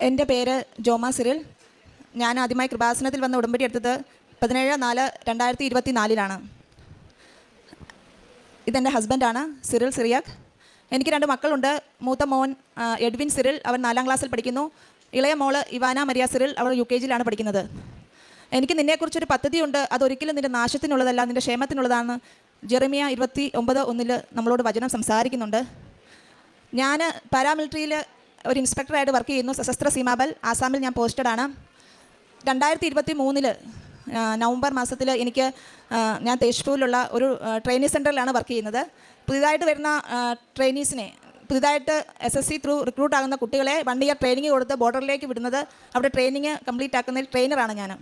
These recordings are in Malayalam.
എന്റെ പേര് ജോമ സിറിൽ. ഞാൻ ആദ്യമായി കൃപാസനത്തിൽ വന്ന ഉടമ്പടി എടുത്തത് പതിനേഴ് നാല് രണ്ടായിരത്തി ഇരുപത്തി നാലിലാണ് ഇതെന്റെ ഹസ്ബൻഡാണ് സിറിൽ സിറിയാഖ് എനിക്ക് രണ്ട് മക്കളുണ്ട്. മൂത്ത മോൻ എഡ്വിൻ സിറിൽ അവൻ നാലാം ക്ലാസ്സിൽ പഠിക്കുന്നു. ഇളയ മോൾ ഇവാന മരിയ സിറിൽ അവൾ യു കെ ജിയിലാണ് പഠിക്കുന്നത്. എനിക്ക് നിന്നെക്കുറിച്ചൊരു പദ്ധതിയുണ്ട്. അതൊരിക്കലും നിന്റെ നാശത്തിനുള്ളതല്ല നിന്റെ ക്ഷേമത്തിനുള്ളതാണ് ജെറമിയ ഇരുപത്തി ഒമ്പത് ഒന്നിൽ നമ്മളോട് വചനം സംസാരിക്കുന്നുണ്ട്. ഞാൻ പാരാമിലിറ്ററിയിൽ ഒരു ഇൻസ്പെക്ടറായിട്ട് വർക്ക് ചെയ്യുന്നു. സശസ്ത്ര സീമാബൽ. ആസാമിൽ ഞാൻ പോസ്റ്റഡ് ആണ്. രണ്ടായിരത്തി ഇരുപത്തി മൂന്നിൽ നവംബർ മാസത്തിൽ എനിക്ക് ഞാൻ തേജ്പൂരിലുള്ള ഒരു ട്രെയിനിങ് സെന്ററിലാണ് വർക്ക് ചെയ്യുന്നത്. പുതിയതായിട്ട് വരുന്ന ട്രെയിനീസിനെ പുതിയതായിട്ട് S S C through recruit ആകുന്ന കുട്ടികളെ വൺ ഇയർ ട്രെയിനിങ് കൊടുത്ത് ബോർഡറിലേക്ക് വിടുന്നത്. അവിടെ ട്രെയിനിങ് കംപ്ലീറ്റ് ആക്കുന്ന ട്രെയിനറാണ് ഞാൻ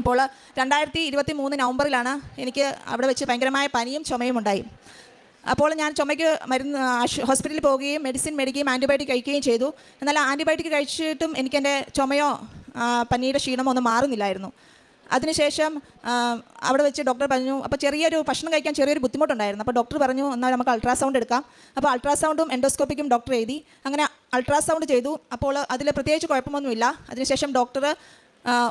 അപ്പോൾ രണ്ടായിരത്തി ഇരുപത്തി മൂന്ന് നവംബറിലാണ് എനിക്ക് അവിടെ വെച്ച് ഭയങ്കരമായ പനിയും ചുമയും ഉണ്ടായി. അപ്പോൾ ഞാൻ ചുമയ്ക്ക് മരുന്ന് ഹോസ്പിറ്റലിൽ പോവുകയും മെഡിസിൻ മേടിക്കുകയും ആന്റിബയോട്ടിക് കഴിക്കുകയും ചെയ്തു. എന്നാൽ ആന്റിബയോട്ടിക് കഴിച്ചിട്ടും എനിക്കെന്റെ ചുമയോ പനിയുടെ ക്ഷീണമോ ഒന്നും മാറുന്നില്ലായിരുന്നു. അതിനുശേഷം അവിടെ വെച്ച് ഡോക്ടർ പറഞ്ഞു അപ്പോൾ ചെറിയൊരു ഭക്ഷണം കഴിക്കാൻ ചെറിയൊരു ബുദ്ധിമുട്ടുണ്ടായിരുന്നു. അപ്പോൾ ഡോക്ടർ പറഞ്ഞു എന്നാൽ നമുക്ക് അൾട്രാസൗണ്ട് എടുക്കാം. അപ്പോൾ അൾട്രാസൗണ്ടും എൻഡോസ്കോപ്പിക്കും ഡോക്ടർ എഴുതി. അങ്ങനെ അൾട്രാസൗണ്ട് ചെയ്തു. അപ്പോൾ അതിൽ പ്രത്യേകിച്ച് കുഴപ്പമൊന്നുമില്ല. അതിനുശേഷം ഡോക്ടർ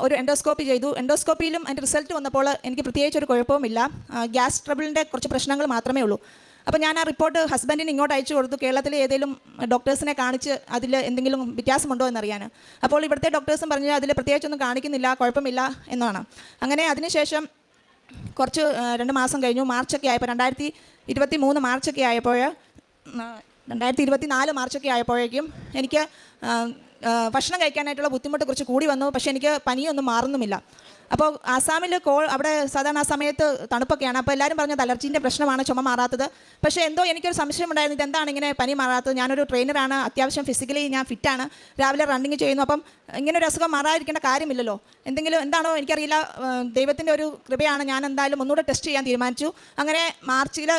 ഒരു എൻഡോസ്കോപ്പി ചെയ്തു. എൻഡോസ്കോപ്പിയിലും അതിന്റെ റിസൾട്ട് വന്നപ്പോൾ എനിക്ക് പ്രത്യേകിച്ച് ഒരു കുഴപ്പവുമില്ല ഗ്യാസ് ട്രബിളിന്റെ കുറച്ച് പ്രശ്നങ്ങൾ മാത്രമേ ഉള്ളൂ. അപ്പോൾ ഞാൻ ആ റിപ്പോർട്ട് ഹസ്ബൻഡിന് ഇങ്ങോട്ട് അയച്ചു കൊടുത്തു. കേരളത്തിലെ ഏതെങ്കിലും ഡോക്ടേഴ്സിനെ കാണിച്ച് അതിൽ എന്തെങ്കിലും വ്യത്യാസമുണ്ടോ എന്നറിയാൻ അപ്പോൾ ഇവിടുത്തെ ഡോക്ടേഴ്സും പറഞ്ഞു അതിൽ പ്രത്യേകിച്ചൊന്നും കാണിക്കുന്നില്ല കുഴപ്പമില്ല എന്നാണ്. അങ്ങനെ അതിനുശേഷം കുറച്ച് രണ്ട് മാസം കഴിഞ്ഞു. മാർച്ചൊക്കെ ആയപ്പോൾ രണ്ടായിരത്തി ഇരുപത്തി മൂന്ന് മാർച്ചൊക്കെ ആയപ്പോൾ രണ്ടായിരത്തി ഇരുപത്തി നാല് മാർച്ചൊക്കെ ആയപ്പോഴേക്കും എനിക്ക് ഭക്ഷണം കഴിക്കാനായിട്ടുള്ള ബുദ്ധിമുട്ട് കുറച്ച് കൂടി വന്നു. പക്ഷേ എനിക്ക് പനിയൊന്നും മാറുന്നുമില്ല. അപ്പോൾ ആസാമിൽ കോൾ അവിടെ സാധാരണ ആ സമയത്ത് തണുപ്പൊക്കെയാണ്. അപ്പോൾ എല്ലാവരും പറഞ്ഞത് അലർജീന്റെ പ്രശ്നമാണ് ചുമ മാറാത്തത്. പക്ഷേ എന്തോ എനിക്കൊരു സംശയം ഉണ്ടായിരുന്നു. ഇതെന്താണ് ഇങ്ങനെ പനി മാറാത്തത്? ഞാനൊരു ട്രെയിനറാണ്. അത്യാവശ്യം ഫിസിക്കലി ഞാൻ ഫിറ്റാണ് രാവിലെ റണ്ണിങ് ചെയ്യുന്നു. അപ്പം ഇങ്ങനെ ഒരു അസുഖം മാറാതിരിക്കേണ്ട കാര്യമില്ലല്ലോ. എന്തെങ്കിലും എന്താണോ എനിക്കറിയില്ല. ദൈവത്തിന്റെ ഒരു കൃപയാണ്. ഞാൻ എന്തായാലും ഒന്നുകൂടെ ടെസ്റ്റ് ചെയ്യാൻ തീരുമാനിച്ചു. അങ്ങനെ മാർച്ചിൽ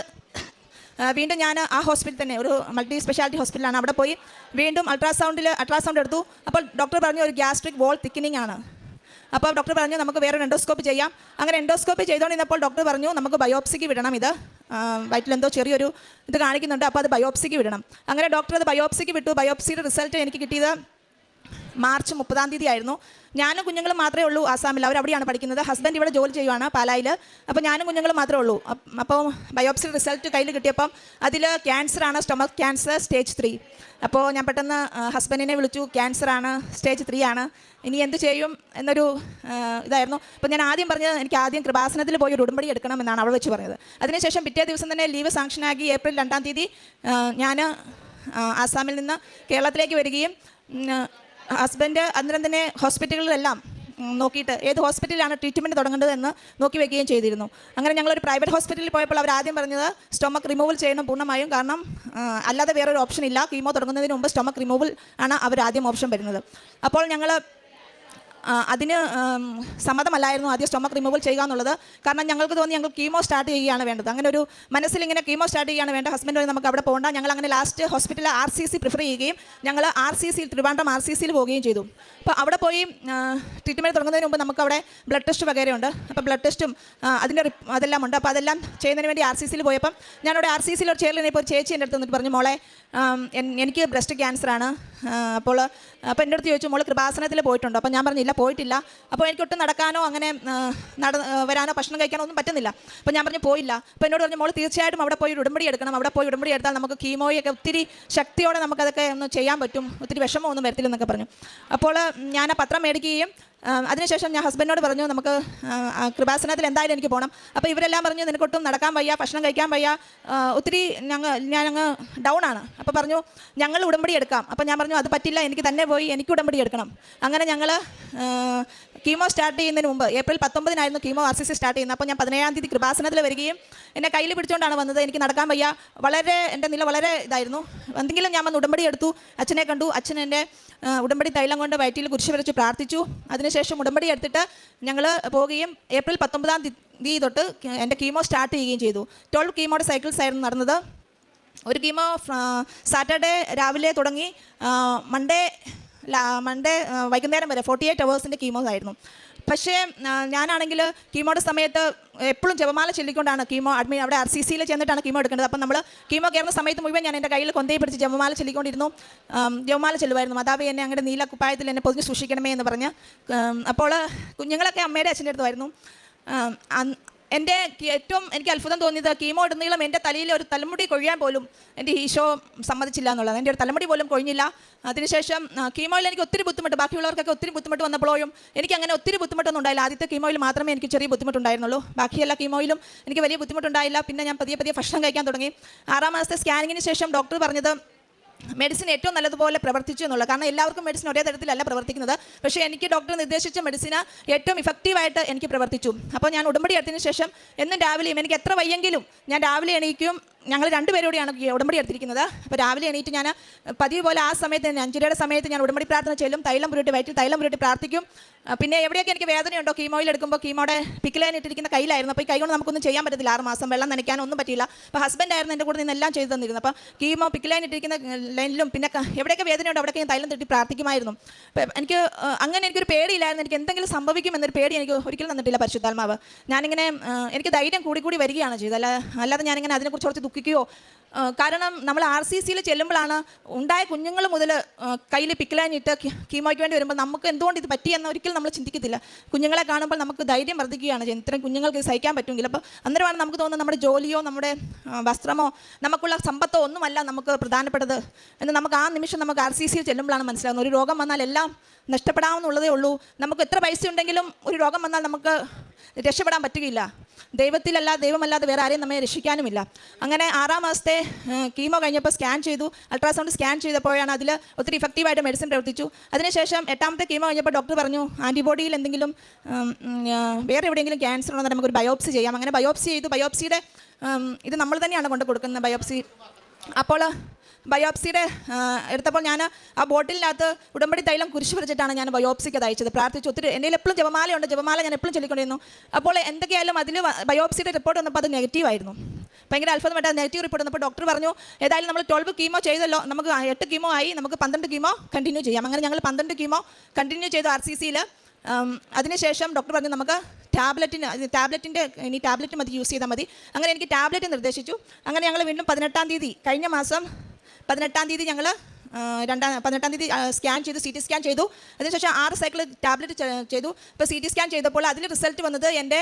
വീണ്ടും ഞാൻ ആ ഹോസ്പിറ്റൽ തന്നെ ഒരു മൾട്ടി സ്പെഷ്യാലിറ്റി ഹോസ്പിറ്റലാണ് അവിടെ പോയി വീണ്ടും അൾട്രാസൗണ്ടിൽ അൾട്രാസൗണ്ട് എടുത്തു. അപ്പോൾ ഡോക്ടർ പറഞ്ഞു ഒരു ഗ്യാസ്ട്രിക് വോൾ തിക്കനിങ് ആണ്. അപ്പോൾ ഡോക്ടർ പറഞ്ഞു നമുക്ക് വേറെ എൻഡോസ്കോപ്പ് ചെയ്യാം. അങ്ങനെ എൻഡോസ്കോപ്പി ചെയ്തുകൊണ്ടിരുന്നപ്പോൾ ഡോക്ടർ പറഞ്ഞു നമുക്ക് ബയോപ്സിക്ക് വിടണം ഇത്. വയറ്റിലെന്തോ ചെറിയൊരു ഇത് കാണിക്കുന്നുണ്ട് അപ്പോൾ അത് ബയോപ്സിക്ക് വിടണം. അങ്ങനെ ഡോക്ടർ അത് ബയോപ്സിക്ക് വിട്ടു. ബയോപ്സിയുടെ റിസൾട്ട് എനിക്ക് കിട്ടിയത് മാർച്ച് മുപ്പതാം തീയതി ആയിരുന്നു ഞാനും കുഞ്ഞുങ്ങളും മാത്രമേ ഉള്ളൂ ആസാമിൽ. അവർ അവിടെയാണ് പഠിക്കുന്നത്. ഹസ്ബൻഡ് ഇവിടെ ജോലി ചെയ്യുവാണ് പാലായിൽ. അപ്പോൾ ഞാനും കുഞ്ഞുങ്ങളും മാത്രമേ ഉള്ളൂ. അപ്പോൾ ബയോപ്സി റിസൾട്ട് കയ്യിൽ കിട്ടിയപ്പം അതിൽ ക്യാൻസറാണ് സ്റ്റൊമക് ക്യാൻസർ സ്റ്റേജ് ത്രീ അപ്പോൾ ഞാൻ പെട്ടെന്ന് ഹസ്ബൻഡിനെ വിളിച്ചു. ക്യാൻസറാണ് സ്റ്റേജ് ത്രീ ആണ്. ഇനി എന്ത് ചെയ്യും എന്നൊരു ഇതായിരുന്നു. അപ്പോൾ ഞാൻ ആദ്യം പറഞ്ഞത് എനിക്ക് ആദ്യം കൃപാസനത്തിൽ പോയി ഒരു ഉടമ്പടി എടുക്കണമെന്നാണ് അവൾ വെച്ച് പറഞ്ഞത്. അതിനുശേഷം പിറ്റേ ദിവസം തന്നെ ലീവ് സാങ്ഷനാക്കി ഏപ്രിൽ രണ്ടാം തീയതി ഞാൻ ആസാമിൽ നിന്ന് കേരളത്തിലേക്ക് വരികയും ഹസ്ബൻഡ് അന്നേരം തന്നെ ഹോസ്പിറ്റലുകളിലെല്ലാം നോക്കിയിട്ട് ഏത് ഹോസ്പിറ്റലിലാണ് ട്രീറ്റ്മെന്റ് തുടങ്ങേണ്ടതെന്ന് നോക്കി വെക്കുകയും ചെയ്തിരുന്നു. അങ്ങനെ ഞങ്ങളൊരു പ്രൈവറ്റ് ഹോസ്പിറ്റലിൽ പോയപ്പോൾ അവർ ആദ്യം പറഞ്ഞത് സ്റ്റൊമക്ക് റിമൂവൽ ചെയ്യണം പൂർണമായും കാരണം അല്ലാതെ വേറൊരു ഓപ്ഷൻ ഇല്ല. കീമോ തുടങ്ങുന്നതിന് മുമ്പ് സ്റ്റൊമക്ക് റിമൂവൽ ആണ് അവർ ആദ്യം ഓപ്ഷൻ വരുന്നത്. അപ്പോൾ ഞങ്ങൾ അതിന് സമ്മതമല്ലായിരുന്നു ആദ്യം സ്റ്റൊമക്ക് റിമൂവൽ ചെയ്യുക എന്നുള്ളത്. കാരണം ഞങ്ങൾക്ക് തോന്നി ഞങ്ങൾ കീമോ സ്റ്റാർട്ട് ചെയ്യുകയാണ് വേണ്ടത്. അങ്ങനെ ഒരു മനസ്സിൽ ഇങ്ങനെ കീമോ സ്റ്റാർട്ട് ചെയ്യുകയാണ് വേണ്ട. ഹസ്ബൻഡ് വഴി നമുക്ക് അവിടെ പോകണ്ട. ഞങ്ങൾ അങ്ങനെ ലാസ്റ്റ് ഹോസ്പിറ്റലിൽ ആർ സി സി പ്രിഫർ ചെയ്യുകയും ഞങ്ങൾ ആർ സി സിയിൽ ട്രിവാൻഡ്രം ആർ സി സിയിൽ പോവുകയും ചെയ്തു. അപ്പോൾ അവിടെ പോയി ട്രീറ്റ്മെന്റ് തുടങ്ങുന്നതിന് മുമ്പ് നമുക്ക് അവിടെ ബ്ലഡ് ടെസ്റ്റ് വകരയുണ്ട് അപ്പോൾ ബ്ലഡ് ടെസ്റ്റും അതിന്റെ അതെല്ലാം ഉണ്ട്. അപ്പോൾ അതെല്ലാം ചെയ്യുന്നതിന് വേണ്ടി ആർ സി സിയിൽ പോയപ്പം ഞാനവിടെ ആർ സി സിയിൽ ഒരു ചെയറിൽ ഇപ്പോൾ ചേച്ചി എന്റെ അടുത്ത് വന്നിട്ട് പറഞ്ഞു മോളെ എനിക്ക് ബ്രസ്റ്റ് ക്യാൻസറാണ് അപ്പോൾ അപ്പോൾ എന്റെ അടുത്ത് ചോദിച്ചു മോൾ കൃപാസനത്തിൽ പോയിട്ടുണ്ടോ. അപ്പോൾ ഞാൻ പറഞ്ഞില്ല പോയിട്ടില്ല. അപ്പോൾ എനിക്ക് ഒട്ടും നടക്കാനോ അങ്ങനെ നട വരാനോ ഭക്ഷണം കഴിക്കാനോ ഒന്നും പറ്റുന്നില്ല. അപ്പോൾ ഞാൻ പറഞ്ഞു പോയില്ല. അപ്പോൾ എന്നോട് പറഞ്ഞു മോൾ തീർച്ചയായിട്ടും അവിടെ പോയി ഉടമ്പടി എടുക്കണം. അവിടെ പോയി ഉടമ്പടി എടുത്താൽ നമുക്ക് കീമോയൊക്കെ ഒത്തിരി ശക്തിയോടെ നമുക്കതൊക്കെ ഒന്ന് ചെയ്യാൻ പറ്റും. ഒത്തിരി വിഷമമൊന്നും വരത്തില്ലെന്നൊക്കെ പറഞ്ഞു. അപ്പോൾ ഞാൻ ആ പത്രം മേടിക്കുകയും അതിനുശേഷം ഞാൻ ഹസ്ബൻഡിനോട് പറഞ്ഞു നമുക്ക് കൃപാസനത്തിൽ എന്തായാലും എനിക്ക് പോകണം അപ്പോൾ ഇവരെല്ലാം പറഞ്ഞു നിനക്കൊട്ടും നടക്കാൻ വയ്യ ഭക്ഷണം കഴിക്കാൻ വയ്യ ഒത്തിരി ഞങ്ങൾ ഞാൻ അങ്ങ് ഡൗൺ ആണ്. അപ്പോൾ പറഞ്ഞു ഞങ്ങൾ ഉടമ്പടി എടുക്കാം. അപ്പോൾ ഞാൻ പറഞ്ഞു അത് പറ്റില്ല എനിക്ക് തന്നെ പോയി എനിക്ക് ഉടമ്പടി എടുക്കണം. അങ്ങനെ ഞങ്ങൾ കീമോ സ്റ്റാർട്ട് ചെയ്യുന്നതിന് മുമ്പ് April പത്തൊമ്പതിനായിരുന്നു chemo R C C start ചെയ്യുന്നത്. അപ്പോൾ ഞാൻ പതിനേഴാം തീയതി കൃപാസനത്തിൽ വരികയും എന്നെ കയ്യിൽ പിടിച്ചുകൊണ്ടാണ് വന്നത് എനിക്ക് നടക്കാൻ വയ്യ. വളരെ എന്റെ നില വളരെ ഇതായിരുന്നു. എന്തെങ്കിലും ഞാൻ വന്ന് ഉടമ്പടി എടുത്തു അച്ഛനെ കണ്ടു. അച്ഛൻ എന്റെ ഉടമ്പടി തൈലം കൊണ്ട് വയറ്റിൽ കുരിശ് വരച്ച് പ്രാർത്ഥിച്ചു. അതിനുശേഷം ഉടമ്പടി എടുത്തിട്ട് ഞങ്ങൾ പോവുകയും ഏപ്രിൽ പത്തൊമ്പതാം തീയതി തൊട്ട് എന്റെ കീമോ സ്റ്റാർട്ട് ചെയ്യുകയും ചെയ്തു. ട്വൽവ് കീമോയുടെ സൈക്കിൾസ് ആയിരുന്നു നടന്നത്. ഒരു കീമോ സാറ്റർഡേ രാവിലെ തുടങ്ങി മൺഡേ മൺഡേ വൈകുന്നേരം വരെ ഫോർട്ടി എയ്റ്റ് അവേഴ്സിന്റെ കീമോസ് ആയിരുന്നു. പക്ഷേ ഞാനാണെങ്കിൽ കീമോയുടെ സമയത്ത് എപ്പോഴും ജപമാല ചൊല്ലിക്കൊണ്ടാണ് കീമോ അഡ്മി അവിടെ ആർ സി സിയിൽ ചെന്നിട്ടാണ് കീമോ എടുക്കേണ്ടത്. അപ്പം നമ്മൾ കീമോ കയറുന്ന സമയത്ത് മുഴുവൻ ഞാൻ എന്റെ കയ്യിൽ കൊന്തയെ പിടിച്ച് ജപമാല ചൊല്ലിക്കൊണ്ടിരുന്നു. ജപമാല ചെല്ലുമായിരുന്നു. മാതാവ് എന്നെ അങ്ങനെ നീല കുപ്പായത്തിൽ എന്നെ പൊതിഞ്ഞ് സൂക്ഷിക്കണമേ എന്ന് പറഞ്ഞ്. അപ്പോൾ കുഞ്ഞുങ്ങളൊക്കെ അമ്മയുടെ അച്ഛന്റെ അടുത്തുമായിരുന്നു എന്റെ ഏറ്റവും എനിക്ക് അത്ഭുതം തോന്നിയത് കീമോ ഇടുന്നീളം എന്റെ തലയിൽ ഒരു തലമുടി കൊഴിയാൻ പോലും എന്റെ ഈശോ സമ്മതിച്ചില്ല എന്നുള്ളത് എന്റെ ഒരു തലമുടി പോലും കൊഴിഞ്ഞില്ല. അതിനുശേഷം കീമോയിൽ എനിക്ക് ഒത്തിരി ബുദ്ധിമുട്ട് ബാക്കിയുള്ളവർക്കൊക്കെ ഒത്തിരി ബുദ്ധിമുട്ട് വന്നപ്പോഴും എനിക്ക് അങ്ങനെ ഒത്തിരി ബുദ്ധിമുട്ടൊന്നും ഉണ്ടായില്ല. ആദ്യത്തെ കീമോയിൽ മാത്രമേ എനിക്ക് ചെറിയ ബുദ്ധിമുട്ടുണ്ടായിരുന്നുള്ളൂ. ബാക്കി എല്ലാ കീമോയിലും എനിക്ക് വലിയ ബുദ്ധിമുട്ടുണ്ടായില്ല. പിന്നെ ഞാൻ പതിയെ പതിയെ ഭക്ഷണം കഴിക്കാൻ തുടങ്ങി. ആറാം മാസത്തെ സ്കാനിങ്ങിന് ശേഷം ഡോക്ടർ പറഞ്ഞത് മെഡിസിൻ ഏറ്റവും നല്ലതുപോലെ പ്രവർത്തിച്ചു എന്നുള്ളത്. കാരണം എല്ലാവർക്കും മെഡിസിൻ ഒരേ തരത്തിലല്ല പ്രവർത്തിക്കുന്നത്. പക്ഷേ എനിക്ക് ഡോക്ടർ നിർദ്ദേശിച്ച മെഡിസിന് ഏറ്റവും ഇഫക്റ്റീവായിട്ട് എനിക്ക് പ്രവർത്തിച്ചു. അപ്പോൾ ഞാൻ ഉടമ്പടി എടുത്തതിന് ശേഷം എന്നും രാവിലെയും എനിക്ക് എത്ര വയ്യെങ്കിലും ഞാൻ രാവിലെ എണീക്കും. ഞങ്ങൾ രണ്ടുപേരോടെയാണ് ഉടമ്പടി എടുത്തിരിക്കുന്നത്. അപ്പോൾ രാവിലെ എണീറ്റ് ഞാൻ പതിവ് പോലെ ആ സമയത്ത് തന്നെ അഞ്ചരയുടെ സമയത്ത് ഞാൻ ഉടമ്പടി പ്രാർത്ഥന ചെല്ലും. തൈലം പുരട്ടി വയറ്റിൽ തൈലം പുരട്ടി പ്രാർത്ഥിക്കും. പിന്നെ എവിടെയൊക്കെ എനിക്ക് വേദനയുണ്ടോ? കീമോയിൽ എടുക്കുമ്പോൾ കീമോടെ പിക്കിലൈൻ ഇട്ടിരിക്കുന്ന കയ്യിലായിരുന്നു. അപ്പോൾ ഈ കൈകൊണ്ട് നമുക്കൊന്നും ചെയ്യാൻ പറ്റത്തില്ല. ആറ് മാസം വെള്ളം നനയ്ക്കാനൊന്നും പറ്റില്ല അപ്പോൾ ഹസ്ബൻഡ് ആയിരുന്നു എന്റെ കൂടെ നിന്ന് എല്ലാം ചെയ്തു തന്നിരുന്നു അപ്പോൾ കീമോ പിക്കിലൈൻ ഇട്ടിരിക്കുന്ന ലൈനിലും പിന്നെ എവിടെയൊക്കെ വേദനയുണ്ടോ? അവിടെയൊക്കെ ഞാൻ തൈലം തട്ടി പ്രാർത്ഥിക്കുമായിരുന്നു. എനിക്ക് അങ്ങനെ എനിക്കൊരു പേടിയില്ലായിരുന്നു. എനിക്ക് എന്തെങ്കിലും സംഭവിക്കും എന്നൊരു പേടി എനിക്ക് ഒരിക്കലും തന്നിട്ടില്ല പരിശുദ്ധാത്മാവ്. ഞാനിങ്ങനെ എനിക്ക് ധൈര്യം കൂടി കൂടി വരികയാണ് ചെയ്തത്. അല്ല അല്ലാതെ ഞാനിങ്ങനെ അതിനെക്കുറിച്ച് കുറച്ച് ആ, കാരണം നമ്മൾ ആർ സി സിയിൽ ചെല്ലുമ്പോഴാണ് ഉണ്ടായ കുഞ്ഞുങ്ങൾ മുതൽ കയ്യിൽ പിക്കിലാനിട്ട് കീമോയ്ക്ക് വേണ്ടി വരുമ്പോൾ നമുക്ക് എന്തുകൊണ്ട് ഇത് പറ്റിയെന്ന് ഒരിക്കലും നമ്മൾ ചിന്തിക്കത്തില്ല. കുഞ്ഞുങ്ങളെ കാണുമ്പോൾ നമുക്ക് ധൈര്യം വർദ്ധിക്കുകയാണ് ഇത്രയും കുഞ്ഞുങ്ങൾക്ക് സഹിക്കാൻ പറ്റുമെങ്കിൽ. അപ്പോൾ അന്നേരമാണ് നമുക്ക് തോന്നുന്നത് നമ്മുടെ ജോലിയോ നമ്മുടെ വസ്ത്രമോ നമുക്കുള്ള സമ്പത്തോ ഒന്നുമല്ല നമുക്ക് പ്രധാനപ്പെട്ടത് എന്ന് നമുക്ക് ആ നിമിഷം നമുക്ക് ആർ സി സിയിൽ ചെല്ലുമ്പോഴാണ് മനസ്സിലാകുന്നത്. ഒരു രോഗം വന്നാൽ എല്ലാം നഷ്ടപ്പെടാമെന്നുള്ളതേ ഉള്ളൂ. നമുക്ക് എത്ര പൈസ ഉണ്ടെങ്കിലും ഒരു രോഗം വന്നാൽ നമുക്ക് രക്ഷപ്പെടാൻ പറ്റുകയില്ല. ദൈവത്തിലല്ല ദൈവമല്ലാതെ വേറെ ആരെയും നമ്മെ രക്ഷിക്കാനുമില്ല. അങ്ങനെ ആറാം മാസത്തെ കീമോ കഴിഞ്ഞപ്പോൾ സ്കാൻ ചെയ്തു. അൾട്രാസൗണ്ട് സ്കാൻ ചെയ്തപ്പോഴാണ് അതിൽ ഒത്തിരി ഇഫക്റ്റീവായിട്ട് മെഡിസിൻ പ്രവർത്തിച്ചു. അതിനുശേഷം എട്ടാമത്തെ കീമോ കഴിഞ്ഞപ്പോൾ ഡോക്ടർ പറഞ്ഞു ആന്റിബോഡിയിൽ എന്തെങ്കിലും വേറെ എവിടെയെങ്കിലും ക്യാൻസർ ഉണ്ടെന്ന് നമുക്കൊരു ബയോപ്സി ചെയ്യാം. അങ്ങനെ ബയോപ്സി ചെയ്തു. ബയോപ്സിയുടെ ഇത് നമ്മൾ തന്നെയാണ് കൊണ്ട് കൊടുക്കുന്നത് ബയോപ്സി. അപ്പോൾ ബയോപ്സിയുടെ എടുത്തപ്പോൾ ഞാൻ ആ ബോട്ടിലിനകത്ത് ഉടമ്പടി തൈലം കുരിശ് വരച്ചിട്ടാണ് ഞാൻ ബയോപ്സിക്ക് അത് അയച്ചത്. പ്രാർത്ഥിച്ചു ഒത്തിരി എന്റെ എപ്പോഴും ജപമാലയുണ്ട് ജപമാല ഞാൻ എപ്പോഴും ചൊല്ലിക്കൊണ്ടിരുന്നു. അപ്പോൾ എന്തൊക്കെയായാലും അതിൽ ബയോപ്സിയുടെ റിപ്പോർട്ട് വന്നപ്പോൾ അത് നെഗറ്റീവ് ആയിരുന്നു. ഭയങ്കര അത്ഭുതമായിട്ട് നെഗറ്റീവ് റിപ്പോർട്ട് വന്നപ്പോൾ ഡോക്ടർ പറഞ്ഞു ഏതായാലും നമ്മൾ ട്വൽവ് കീമോ ചെയ്തല്ലോ നമുക്ക് എട്ട് കീമോ ആയി നമുക്ക് പന്ത്രണ്ട് കീമോ കണ്ടിന്യൂ ചെയ്യാം. അങ്ങനെ ഞങ്ങൾ പന്ത്രണ്ട് കീമോ കണ്ടിന്യൂ ചെയ്തു ആർ സി സിയിൽ അതിനുശേഷം ഡോക്ടർ പറഞ്ഞു നമുക്ക് ടാബ്ലറ്റിന് ടാബ്ലറ്റിന്റെ ഇനി ടാബ്ലറ്റ് മതി യൂസ് ചെയ്താൽ മതി. അങ്ങനെ എനിക്ക് ടാബ്ലറ്റ് നിർദ്ദേശിച്ചു. അങ്ങനെ ഞങ്ങൾ വീണ്ടും പതിനെട്ടാം തീയതി കഴിഞ്ഞ മാസം പതിനെട്ടാം തീയതി ഞങ്ങൾ രണ്ടാം പതിനെട്ടാം തീയതി സ്കാൻ ചെയ്തു സി ടി സ്കാൻ ചെയ്തു. അതിനുശേഷം ആറ് സൈക്കിൾ ടാബ്ലറ്റ് ചെയ്തു. ഇപ്പോൾ സി ടി സ്കാൻ ചെയ്തപ്പോൾ അതിൽ റിസൾട്ട് വന്നത് എന്റെ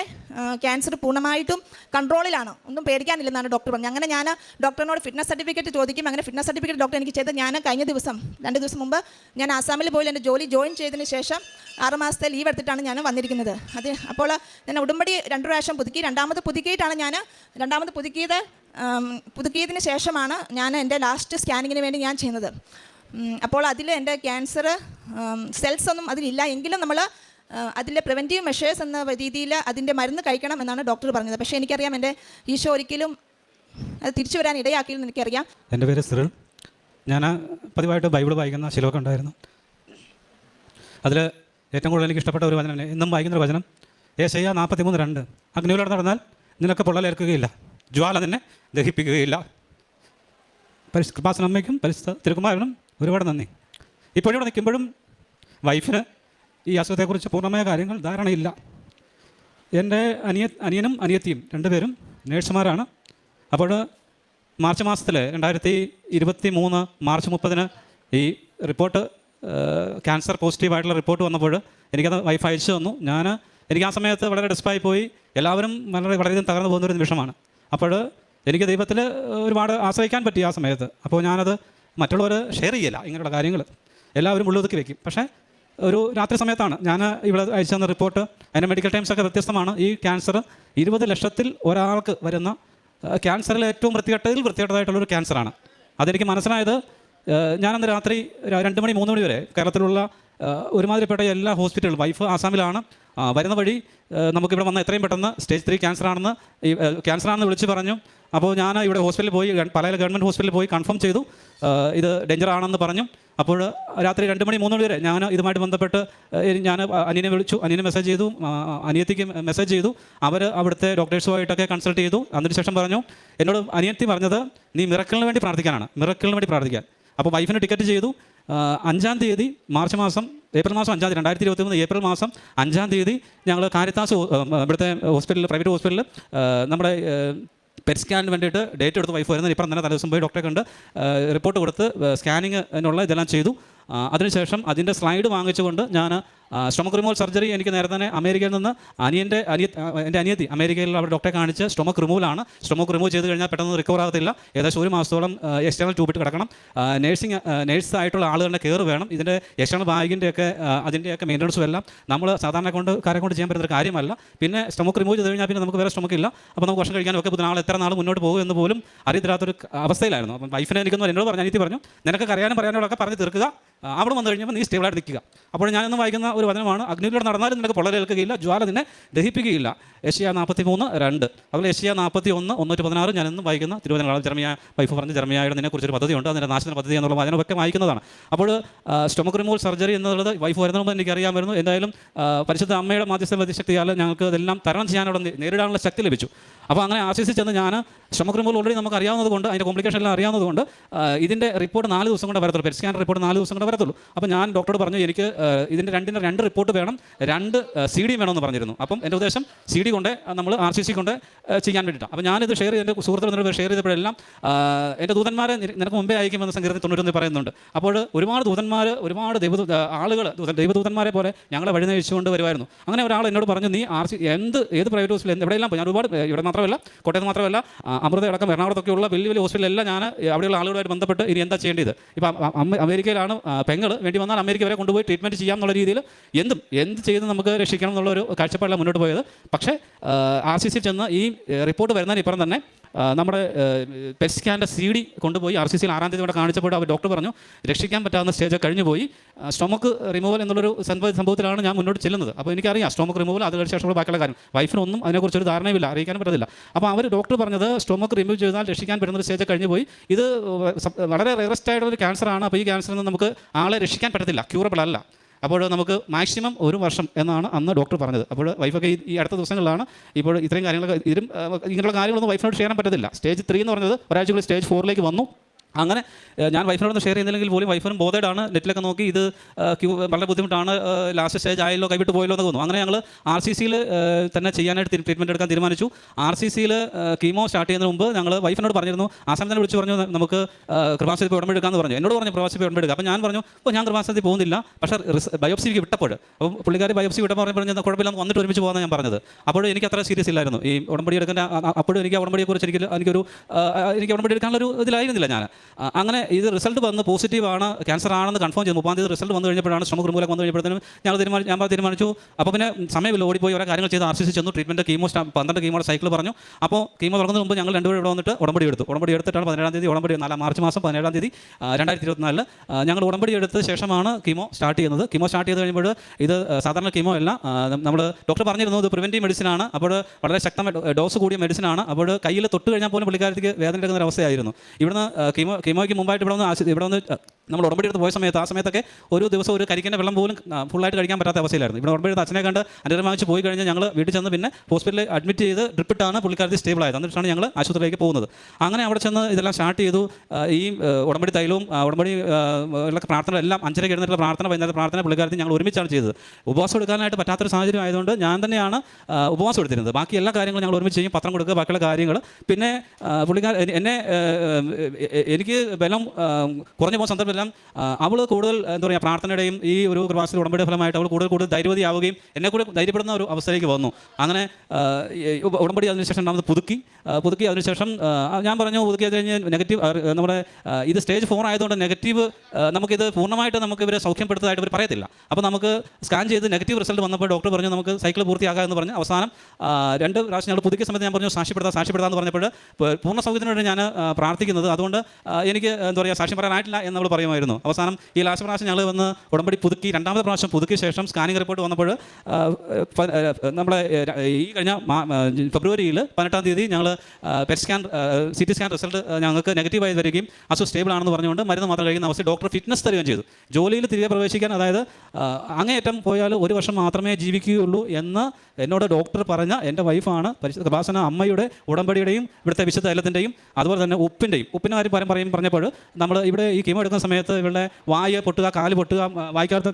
ക്യാൻസർ പൂർണമായിട്ടും കൺട്രോളിലാണ് ഒന്നും പേടിക്കാനില്ലെന്നാണ് ഡോക്ടർ പറഞ്ഞത്. അങ്ങനെ ഞാൻ ഡോക്ടറിനോട് ഫിറ്റ്നസ് സർട്ടിഫിക്കറ്റ് ചോദിക്കും. അങ്ങനെ ഫിറ്റ്നസ് സർട്ടിഫിക്കറ്റ് ഡോക്ടർ എനിക്ക് ചെയ്ത് ഞാൻ കഴിഞ്ഞ ദിവസം രണ്ട് ദിവസം മുമ്പ് ഞാൻ ആസാമിൽ പോയി എന്റെ ജോലി ജോയിൻ ചെയ്തതിന് ശേഷം ആറ് മാസത്തെ ലീവ് എടുത്തിട്ടാണ് ഞാൻ വന്നിരിക്കുന്നത്. അത് അപ്പോൾ ഞാൻ ഉടമ്പടി രണ്ട് പ്രാവശ്യം പുതുക്കി രണ്ടാമത് പുതുക്കിയിട്ടാണ് ഞാൻ രണ്ടാമത് പുതുക്കിയത്. പുതുക്കിയതിന് ശേഷമാണ് ഞാൻ എന്റെ ലാസ്റ്റ് സ്കാനിങ്ങിന് വേണ്ടി ഞാൻ ചെയ്യുന്നത്. അപ്പോൾ അതിൽ എന്റെ ക്യാൻസർ സെൽസ് ഒന്നും അതിലില്ല. എങ്കിലും നമ്മൾ അതിലെ പ്രിവെന്റീവ് മെഷേഴ്സ് എന്ന രീതിയിൽ അതിന്റെ മരുന്ന് കഴിക്കണം എന്നാണ് ഡോക്ടർ പറഞ്ഞത്. പക്ഷേ എനിക്കറിയാം എന്റെ ഈശോ ഒരിക്കലും അത് തിരിച്ചു വരാൻ ഇടയാക്കിയെന്ന് എനിക്കറിയാം. എന്റെ പേര് സിറിൽ. ഞാൻ പതിവായിട്ട് ബൈബിൾ വായിക്കുന്ന ശീലമൊക്കെ ഉണ്ടായിരുന്നു. അതിൽ ഏറ്റവും കൂടുതൽ എനിക്ക് ഇഷ്ടപ്പെട്ട ഒരു വചനം എന്നും വായിക്കുന്ന ഒരു വചനം ഏശയ്യ നാൽപ്പത്തി മൂന്ന് രണ്ട്. അഗ്നിയിലൂടെ നടന്നാൽ നിനക്ക് പൊള്ളലേൽക്കുകയില്ല. ജ്വാല തന്നെ ദഹിപ്പിക്കുകയില്ല. പരിശു കൃപാസനമ്മയ്ക്കും പരിശുദ്ധ തിരുക്കുമാരനും ഒരുപാട് നന്ദി. ഇപ്പോഴിവിടെ നിൽക്കുമ്പോഴും വൈഫിന് ഈ അസുഖത്തെക്കുറിച്ച് പൂർണമായ കാര്യങ്ങൾ ധാരണയില്ല. എന്റെ അനിയ അനിയനും അനിയത്തിയും രണ്ടുപേരും നേഴ്സുമാരാണ്. അപ്പോൾ മാർച്ച് മാസത്തിൽ രണ്ടായിരത്തി ഇരുപത്തി മൂന്ന് മാർച്ച് മുപ്പതിന് ഈ റിപ്പോർട്ട് ക്യാൻസർ പോസിറ്റീവായിട്ടുള്ള റിപ്പോർട്ട് വന്നപ്പോൾ എനിക്കത് വൈഫ് അയച്ചു തന്നു. ഞാൻ എനിക്ക് ആ സമയത്ത് വളരെ ഡെസ്പായി പോയി. എല്ലാവരും വളരെ വളരെയധികം തകർന്നു പോകുന്ന ഒരു നിമിഷമാണ്. അപ്പോൾ എനിക്ക് ദൈവത്തിൽ ഒരുപാട് ആശ്രയിക്കാൻ പറ്റി ആ സമയത്ത്. അപ്പോൾ ഞാനത് മറ്റുള്ളവർ ഷെയർ ചെയ്യില്ല ഇങ്ങനെയുള്ള കാര്യങ്ങൾ. എല്ലാവരും ഉള്ളൊതുക്കി വെക്കും. പക്ഷേ ഒരു രാത്രി സമയത്താണ് ഞാൻ ഇവിടെ അയച്ചു തന്ന റിപ്പോർട്ട് അതിന്റെ മെഡിക്കൽ ടൈംസ് ഒക്കെ വ്യത്യസ്തമാണ്. ഈ ക്യാൻസർ ഇരുപത് ലക്ഷത്തിൽ ഒരാൾക്ക് വരുന്ന ക്യാൻസറിൽ ഏറ്റവും വൃത്തികെട്ടതിൽ വൃത്തികെട്ടതായിട്ടുള്ളൊരു ക്യാൻസറാണ് അതെനിക്ക് മനസ്സിലായത് ഞാനന്ന് രാത്രി രണ്ട് മണി മൂന്ന് മണി വരെ കേരളത്തിലുള്ള ഒരുമാതിരിപ്പെട്ട എല്ലാ ഹോസ്പിറ്റലുകളും വൈഫ് ആസാമിലാണ്. വരുന്ന വഴി നമുക്കിവിടെ വന്ന എത്രയും പെട്ടെന്ന് സ്റ്റേജ് ത്രീ ക്യാൻസർ ആണെന്ന് ഈ ക്യാൻസർ ആണെന്ന് വിളിച്ച് പറഞ്ഞു. അപ്പോൾ ഞാൻ ഇവിടെ ഹോസ്പിറ്റലിൽ പോയി പല ഗവൺമെന്റ് ഹോസ്പിറ്റലിൽ പോയി കൺഫേം ചെയ്തു. ഇത് ഡേഞ്ചർ ആണെന്ന് പറഞ്ഞു. അപ്പോൾ രാത്രി രണ്ട് മണി മൂന്ന് മണി വരെ ഞാൻ ഇതുമായിട്ട് ബന്ധപ്പെട്ട് ഞാൻ അനിയനെ വിളിച്ചു. അനിയനെ മെസ്സേജ് ചെയ്തു. അനിയത്തിക്ക് മെസ്സേജ് ചെയ്തു. അവർ അവിടുത്തെ ഡോക്ടേഴ്സുമായിട്ടൊക്കെ കൺസൾട്ട് ചെയ്തു. അതിനുശേഷം പറഞ്ഞു എന്നോട് അനിയത്തി പറഞ്ഞത് നീ മിറക്കലിന് വേണ്ടി പ്രാർത്ഥിക്കാനാണ്. മിറക്കലിന് വേണ്ടി പ്രാർത്ഥിക്കാൻ. അപ്പോൾ വൈഫിന് ടിക്കറ്റ് ചെയ്തു. അഞ്ചാം തീയതി മാർച്ച് മാസം ഏപ്രിൽ മാസം അഞ്ചാം തീയതി രണ്ടായിരത്തി ഇരുപത്തി മൂന്ന് ഏപ്രിൽ മാസം അഞ്ചാം തീയതി ഞങ്ങൾ കാരിത്താസ് ഇവിടുത്തെ ഹോസ്പിറ്റലിൽ പ്രൈവറ്റ് ഹോസ്പിറ്റലിൽ നമ്മുടെ പെറ്റ് സ്കാനിന് വേണ്ടിയിട്ട് ഡേറ്റ് എടുത്ത് വൈഫ് വരുന്നത് ഇപ്പം തന്നെ തലേദിവസം പോയി ഡോക്ടറെ കണ്ട് റിപ്പോർട്ട് കൊടുത്ത് സ്കാനിങ്ങിനുള്ള ഇതെല്ലാം ചെയ്തു. അതിനുശേഷം അതിന്റെ സ്ലൈഡ് വാങ്ങിച്ചുകൊണ്ട് ഞാൻ സ്റ്റൊമക് റിമൂവൽ സർജറി എനിക്ക് നേരത്തെ തന്നെ അമേരിക്കയിൽ നിന്ന് അനിയന്റെ അനിയ എന്റെ അനിയത്തി അമേരിക്കയിൽ അവിടെ ഡോക്ടറെ കാണിച്ച് സ്റ്റൊമക് റിമൂവലാണ് സ്റ്റൊമക് റിമൂവ് ചെയ്ത് കഴിഞ്ഞാൽ പെട്ടെന്ന് റിക്കവർ ആകത്തില്ല. ഏകദേശം ഒരു മാസത്തോളം എക്സ്റ്റേണൽ ട്യൂബിട്ട് കിടക്കണം. നേഴ്സിംഗ് നേഴ്സ് ആയിട്ടുള്ള ആളുകളുടെ കെയർ വേണം. ഇതിന്റെ എക്സ്റ്റേണൽ ബാഗിന്റെയൊക്കെ അതിന്റെയൊക്കെ മെയിന്റനൻസും എല്ലാം നമ്മൾ സാധാരണ കൊണ്ട് കാരെ കൊണ്ട് ചെയ്യാൻ പറ്റുന്ന ഒരു കാര്യമല്ല. പിന്നെ സ്റ്റൊമക് റിമൂവ് ചെയ്ത് കഴിഞ്ഞാൽ പിന്നെ നമുക്ക് വേറെ സ്റ്റൊമക്ക് ഇല്ല. അപ്പോൾ നമുക്ക് ഭക്ഷണം കഴിക്കാനും ഒക്കെ നാളെ എത്ര നാൾ മുന്നോട്ട് പോകും എന്ന് പോലും അറിയത്തില്ലാത്തൊരു അവസ്ഥയിലായിരുന്നു. അപ്പം വൈഫിനെ എനിക്കൊന്നും എന്നോട് പറഞ്ഞു അനിയത്തി പറഞ്ഞു നിനക്ക് അറിയാനും പറയാനോടൊക്കെ പറഞ്ഞ് തീർക്കുക. അവിടെ വന്നു കഴിഞ്ഞപ്പോൾ നീ സ്റ്റേബിളായിട്ട് നിൽക്കുക. അപ്പോൾ ഞാനൊന്നും വായിക്കുന്ന ഒരു വചനമാണ്. അഗ്നിയിലൂടെ നടന്നാലും നിനക്ക് പൊള്ളൽ ഏൽക്കുകയില്ല ജ്വാല നിന്നെ ദഹിപ്പിക്കുകയില്ല. ഏഷ്യ നാൽപ്പത്തി മൂന്ന് രണ്ട്. അതുപോലെ ഏഷ്യ നാൽപ്പത്തി ഒന്ന് ഒന്നൂറ്റി പതിനാറ് ഞാനിന്നും വായിക്കുന്ന തിരുവനന്തപുരം ജർമ്മിയ വൈഫ് പറഞ്ഞ ജർമ്മിയായുടെ നിന്നെക്കുറിച്ചൊരു പദ്ധതിയുണ്ട്. അതിന്റെ നാശന പദ്ധതി എന്നുള്ള വചനമൊക്കെ വായിക്കുന്നതാണ്. അപ്പോൾ സ്റ്റൊമക് റിമൂവൽ സർജറി എന്നുള്ളത് വൈഫ് വരുന്ന മുമ്പ് അറിയാമായിരുന്നു എന്തായാലും പരിശുദ്ധ അമ്മയുടെ മാധ്യസ്ഥ ശക്തിയാൽ ഞങ്ങൾക്ക് ഇതെല്ലാം തരണം ചെയ്യാനുള്ള നേരിടാനുള്ള ശക്തി ലഭിച്ചു. അപ്പോൾ അങ്ങനെ ആർ സി സി ചെന്ന് ഞാൻ റിമൂവൽ ഓൾറെഡി നമുക്ക് അറിയാവുന്നത് കൊണ്ട് അതിന്റെ കോംപ്ലിക്കേഷൻ എല്ലാം അറിയാവുന്നതുകൊണ്ട് ഇതിന്റെ റിപ്പോർട്ട് നാല് ദിവസം കൊണ്ട് വരത്തുള്ളൂ. പെറ്റ് സ്കാൻ റിപ്പോർട്ട് നാല് ദിവസം കൊണ്ട് വരത്തുള്ളൂ. അപ്പോൾ ഞാൻ ഡോക്ടറോട് പറഞ്ഞു എനിക്ക് ഇതിന്റെ രണ്ടിന്റെ രണ്ട് റിപ്പോർട്ട് വേണം രണ്ട് സി ഡി വേണമെന്ന് പറഞ്ഞിരുന്നു. അപ്പം എന്റെ ഉദ്ദേശം സി ഡി കൊണ്ട് നമ്മൾ ആർ സി സി കൊണ്ട് ചെയ്യാൻ വേണ്ടിയിട്ടാണ് അപ്പോൾ ഞാനിത് ഷെയർ ചെയ്ത് എന്റെ സുഹൃത്തുക്കളോട് ഷെയർ ചെയ്തപ്പോഴെല്ലാം എന്റെ ദൂതന്മാരെ നിന- നിനക്ക് മുമ്പേ അയക്കുമെന്ന് സംഗീതത്തിൽ തൊണ്ണൂറ്റൊന്ന് പറയുന്നുണ്ട്. അപ്പോൾ ഒരുപാട് ദൂതന്മാർ ഒരുപാട് ദൈവ ആളുകൾ ദൈവദൂതന്മാരെ പോലെ ഞങ്ങളെ വഴി നയിച്ചുകൊണ്ട് വരുമായിരുന്നു. അങ്ങനെ ഒരാൾ എന്നോട് പറഞ്ഞു നീ ആർ സി എന്ത് ഏത് പ്രൈവറ്റ് ഹോസ്പിറ്റൽ എവിടെയെല്ലാം ഞാൻ ഒരുപാട് ഇവിടെ ഇവിടെ മാത്രമല്ല കോട്ടയത്ത് മാത്രമല്ല അമൃത അടക്കം എറണാകുളത്തൊക്കെയുള്ള വലിയ വലിയ ഹോസ്പിറ്റലെല്ലാം ഞാൻ അവിടെയുള്ള ആളുകളുമായിട്ട് ബന്ധപ്പെട്ട് ഇനി എന്താ ചെയ്യേണ്ടത്? ഇപ്പം അമേരിക്കയിലാണ് പെങ്ങൾ വേണ്ടി വന്നാൽ അമേരിക്ക വരെ കൊണ്ടുപോയി ട്രീറ്റ്മെന്റ് ചെയ്യാം എന്നുള്ള രീതിയിൽ എന്തും എന്ത് ചെയ്ത് നമുക്ക് രക്ഷിക്കണം എന്നുള്ളൊരു കാഴ്ചപ്പാടിലാണ് മുന്നോട്ട് പോയത്. പക്ഷേ ആർ സി സി ചെന്ന് ഈ റിപ്പോർട്ട് വരുന്നതിന് ഇപ്പുറം തന്നെ നമ്മുടെ പെറ്റ് സ്കാന്റെ സി ഡി കൊണ്ടുപോയി ആർ സി സിയിൽ ആറാം തീയതി ഇവിടെ കാണിച്ചപ്പോൾ അവർ ഡോക്ടർ പറഞ്ഞു രക്ഷിക്കാൻ പറ്റാവുന്ന സ്റ്റേജ് കഴിഞ്ഞു പോയി. സ്റ്റൊമക്ക് റിമൂവൽ എന്നുള്ളൊരു സംഭവ സംഭവത്തിലാണ് ഞാൻ മുന്നോട്ട് ചെല്ലുന്നത്. അപ്പോൾ എനിക്കറിയാം സ്റ്റൊമക്ക് റിമൂവൽ അത് ശേഷമുള്ള ബാക്കിയുള്ള കാര്യം. വൈഫിനൊന്നും അതിനെക്കുറിച്ചൊരു ധാരണയുമില്ല അറിയിക്കാനും പറ്റത്തില്ല. അപ്പോൾ അവർ ഡോക്ടർ പറഞ്ഞത് സ്റ്റൊമക്ക് റിമൂവ് ചെയ്താൽ രക്ഷിക്കാൻ പറ്റുന്ന സ്റ്റേജ് കഴിഞ്ഞു പോയി. ഇത് വളരെ റെയറസ്റ്റ് ആയിട്ടുള്ള ഒരു ക്യാൻസറാണ് അപ്പോൾ ഈ ക്യാൻസറിൽ നിന്ന് നമുക്ക് ആളെ രക്ഷിക്കാൻ പറ്റത്തില്ല. ക്യൂറബിൾ അല്ല. അപ്പോൾ നമുക്ക് മാക്സിമം ഒരു വർഷം എന്നാണ് അന്ന് ഡോക്ടർ പറഞ്ഞത്. അപ്പോൾ വൈഫൊക്കെ ഈ അടുത്ത ദിവസങ്ങളിലാണ് ഇപ്പോൾ ഇത്രയും കാര്യങ്ങളൊക്കെ ഇതിലും ഇങ്ങനെയുള്ള കാര്യങ്ങളൊന്നും വൈഫിനോട് ചെയ്യാൻ പറ്റത്തില്ല. സ്റ്റേജ് ത്രീ എന്ന് പറഞ്ഞത് ഒരാഴ്ചക്കുള്ളിൽ സ്റ്റേജ് ഫോറിലേക്ക് വന്നു. അങ്ങനെ ഞാൻ വൈഫിനോട് ഷെയർ ചെയ്യുന്നില്ലെങ്കിൽ പോലും വൈഫിനും ബോധേഡാണ് നെറ്റിലൊക്കെ നോക്കി ഇത് ക്യൂ വളരെ ബുദ്ധിമുട്ടാണ്. ലാസ്റ്റ് സ്റ്റേജ് ആയല്ലോ കൈവിട്ട് പോയല്ലോ എന്ന് തോന്നുന്നു അങ്ങനെ ഞങ്ങൾ ആർ സി സിയിൽ തന്നെ ചെയ്യാനായിട്ട് ട്രീറ്റ്മെന്റ് എടുക്കാൻ തീരുമാനിച്ചു. ആർ സി സിയിൽ കീമോ സ്റ്റാർട്ട് ചെയ്യുന്നതിന് മുമ്പ് ഞങ്ങൾ വൈഫിനോട് പറഞ്ഞിരുന്നു. ആ സമയത്ത് തന്നെ വിളിച്ച് പറഞ്ഞു നമുക്ക് കൃപാസനത്തിൽ ഉടമ്പെടുക്കാമെന്ന് പറഞ്ഞു. എന്നോട് പറഞ്ഞു പ്രവാസി പോയി ഉടമ്പെടുക്കുക അപ്പോൾ ഞാൻ പറഞ്ഞു അപ്പോൾ ഞാൻ കൃപാസനത്തിൽ പോകുന്നില്ല. പക്ഷേ ബയോപ്സിക്ക് വിട്ടപ്പോൾ അപ്പോൾ പുള്ളിക്കാരി ബയോപ്സി വിട്ടപ്പോൾ പറഞ്ഞു കുഴപ്പമില്ല വന്നിട്ട് ഒരുമിച്ച് പോകാമെന്ന് ഞാൻ പറഞ്ഞത്. അപ്പോൾ എനിക്ക് അത്ര സീരിയസ് ഇല്ലായിരുന്നു. ഈ ഉടമ്പടി ആ- അപ്പോഴും എനിക്ക് ഉടമ്പടിയെക്കുറിച്ച് എനിക്ക് എനിക്കൊരു എനിക്ക് ഉടമ്പടി എടുക്കാനുള്ള ഒരു ഇതിലായിരുന്നില്ല ഞാൻ. അങ്ങനെ ഇത് റിസൾട്ട് വന്ന് പോസിറ്റീവ് ആണ് ക്യാൻസർ ആണെന്ന് കൺഫേം ചെയ്തു. മുപ്പാം തീയതി റിസൾട്ട് വന്നു കഴിഞ്ഞപ്പോഴാണ് ശ്രമ റിമൂവലൊക്കെ വന്നു കഴിഞ്ഞപ്പോഴത്തേനും ഞങ്ങൾ തീരുമാനിച്ചു ഞാൻ തീരുമാനിച്ചു. അപ്പോൾ പിന്നെ സമയമില്ല ഓടിപ്പോയി ഓരോ കാര്യങ്ങൾ ചെയ്ത് ആർ സി സി ചെന്നു ട്രീറ്റ്മെന്റ് കീമോ പന്ത്രണ്ട് കീമോ സൈക്കിൾ പറഞ്ഞു. അപ്പോൾ കീമോ തുടങ്ങുന്ന മുമ്പ് ഞങ്ങൾ രണ്ടുപേരും ഇവിടെ വന്നിട്ട് ഉടമ്പടി എടുത്തു. ഉടമ്പടി എടുത്തിട്ടാണ് പതിനേഴാം തീയതി ഉടമ്പടി നാലാം മാർച്ച് മാസം പതിനേഴാം തീയതി രണ്ടായിരത്തി ഇരുപത്തിനാലിൽ ഞങ്ങൾ ഉടമ്പടി എടുത്ത ശേഷമാണ് കീമോ സ്റ്റാർട്ട് ചെയ്യുന്നത്. കീമോ സ്റ്റാർട്ട് ചെയ്ത് കഴിയുമ്പോൾ ഇത് സാധാരണ കീമോ അല്ല നമ്മൾ ഡോക്ടർ പറഞ്ഞിരുന്നത് പ്രിവെന്റീവ് മെഡിസിൻ ആണ്. അപ്പോൾ വളരെ ശക്തമായ ഡോസ് കൂടിയ മെഡിസിൻ ആണ്. അപ്പോൾ കയ്യിൽ തൊട്ട് കഴിഞ്ഞാൽ പോലും പുള്ളിക്കാരത്തേക്ക് വേദന എടുക്കുന്ന ഒരു അവസ്ഥയായിരുന്നു. ഇവിടുന്ന് ആ, കീമോ കീമോയ്ക്ക് മുമ്പായിട്ട് ഇവിടെ വന്ന് ഇവിടെ വന്ന് നമ്മൾ ഉടമ്പടി എടുത്ത് പോയ സമയത്ത് ആ സമയത്തൊക്കെ ഒരു ദിവസം ഒരു കരിക്കിന്റെ വെള്ളം പോലും ഫുള്ളായിട്ട് കഴിക്കാൻ പറ്റാത്ത അവസ്ഥയിലായിരുന്നു. ഇവിടെ ഉടമ്പടി എടുത്ത് അച്ഛനെ കണ്ട് അനുരമാവിച്ച് പോയി കഴിഞ്ഞാൽ ഞങ്ങൾ വീട്ടിൽ ചെന്ന് പിന്നെ ഹോസ്പിറ്റലിൽ അഡ്മിറ്റ് ചെയ്ത് ഡ്രിപ്പിട്ടാണ് പുള്ളിക്കാരത്തി സ്റ്റേബിൾ ആയത്. എന്നിട്ടാണ് ഞങ്ങൾ ആശുപത്രിയിലേക്ക് പോകുന്നത്. അങ്ങനെ അവിടെ ചെന്ന് ഇതെല്ലാം സ്റ്റാർട്ട് ചെയ്തു. ഈ ഉടമ്പടി തൈലവും ഉടമ്പടി ഉള്ള പ്രാർത്ഥന എല്ലാം അഞ്ചരയ്ക്ക് എഴുന്നേറ്റുള്ള പ്രാർത്ഥന വൈകുന്നേരത്തെ പ്രാർത്ഥന പുള്ളിക്കാരത്തി ഞങ്ങൾ ഒരുമിച്ചാണ് ചെയ്തത്. ഉപവാസം എടുക്കാനായിട്ട് പറ്റാത്തൊരു സാഹചര്യം ആയതുകൊണ്ട് ഞാൻ തന്നെയാണ് ഉപവാസം എടുത്തിരുന്നത്. ബാക്കി എല്ലാ കാര്യങ്ങളും ഞങ്ങൾ ഒരുമിച്ച് ചെയ്യും പത്രം കൊടുക്കുക ബാക്കിയുള്ള കാര്യങ്ങൾ പിന്നെ പുള്ളിക്കാർ എന്നെ- എനിക്ക് ബലം കുറഞ്ഞു പോകുന്ന സന്ദർഭമെല്ലാം അവൾ കൂടുതൽ എന്താ പറയുക പ്രാർത്ഥനയുടെയും ഈ ഒരു പ്രവാസത്തിൽ ഉടമ്പടി ഫലമായിട്ട് അവൾ കൂടുതൽ കൂടുതൽ ധൈര്യവതിയാവുകയും എന്നെ കൂടെ ധൈര്യപ്പെടുന്ന ഒരു അവസ്ഥയിലേക്ക് വന്നു. അങ്ങനെ ഉടമ്പടി അതിനുശേഷം നമ്മൾ പുതുക്കി പുതുക്കി അതിനുശേഷം ഞാൻ പറഞ്ഞു പുതുക്കി അത് കഴിഞ്ഞ് നെഗറ്റീവ് നമ്മുടെ ഇത് സ്റ്റേജ് ഫോർ ആയതുകൊണ്ട് നെഗറ്റീവ് നമുക്കിത് പൂർണമായിട്ട് നമുക്ക് ഇവരെ സൗഖ്യപ്പെടുത്തതായിട്ട് ഇവർ പറയത്തില്ല. അപ്പോൾ നമുക്ക് സ്കാൻ ചെയ്ത് നെഗറ്റീവ് റിസൾട്ട് വന്നപ്പോൾ ഡോക്ടർ പറഞ്ഞു നമുക്ക് സൈക്കിൾ പൂർത്തിയാകാം എന്ന് പറഞ്ഞ്. അവസാനം രണ്ട് പ്രാവശ്യം ഞങ്ങൾ പുതുക്കിയ സമയത്ത് ഞാൻ പറഞ്ഞു സാക്ഷ്യപ്പെടുത്താം സാക്ഷ്യപ്പെടുത്താമെന്ന് പറഞ്ഞപ്പോൾ പൂർണ സൗഖ്യത്തിന് ഞാൻ പ്രാർത്ഥിക്കുന്നത്. അതുകൊണ്ട് എനിക്ക് എന്താ പറയുക സാക്ഷ്യം പറയാനായിട്ടില്ല എന്ന് നമ്മൾ പറയുമായിരുന്നു. അവസാനം ഈ ലാസ്റ്റ് പ്രാവശ്യം ഞങ്ങൾ വന്ന് ഉടമ്പടി പുതുക്കി രണ്ടാമത്തെ പ്രാവശ്യം പുതുക്കിയ ശേഷം സ്കാനിങ് റിപ്പോർട്ട് വന്നപ്പോൾ നമ്മളെ ഈ കഴിഞ്ഞ ഫെബ്രുവരിയിൽ പതിനെട്ടാം തീയതി ഞങ്ങൾ PET scan C T scan result ഞങ്ങൾക്ക് നെഗറ്റീവായി വരികയും അസു സ്റ്റേബിൾ ആണെന്ന് പറഞ്ഞുകൊണ്ട് മരുന്ന് മാത്രം കഴിക്കുന്ന അവസ്ഥ ഡോക്ടർ ഫിറ്റ്നസ് തരികയും ചെയ്തു. ജോലിയിൽ തിരികെ പ്രവേശിക്കാൻ അതായത് അങ്ങേയറ്റം പോയാൽ ഒരു വർഷം മാത്രമേ ജീവിക്കുകയുള്ളൂ എന്ന് എന്നോട് ഡോക്ടർ പറഞ്ഞ എന്റെ വൈഫാണ് പരിശുദ്ധ കൃപാസന അമ്മയുടെ ഉടമ്പടിയുടെയും ഇവിടുത്തെ വിശുദ്ധ തൈലത്തിന്റെയും അതുപോലെ തന്നെ ഉപ്പിന്റെയും. ഉപ്പിന്റെ കാര്യം പറയും പറയും പറഞ്ഞപ്പോൾ നമ്മൾ ഇവിടെ ഈ കീമോ എടുക്കുന്ന സമയത്ത് ഇവരുടെ വായ പൊട്ടുക കാൽ പൊട്ടുക വായിക്കാത്ത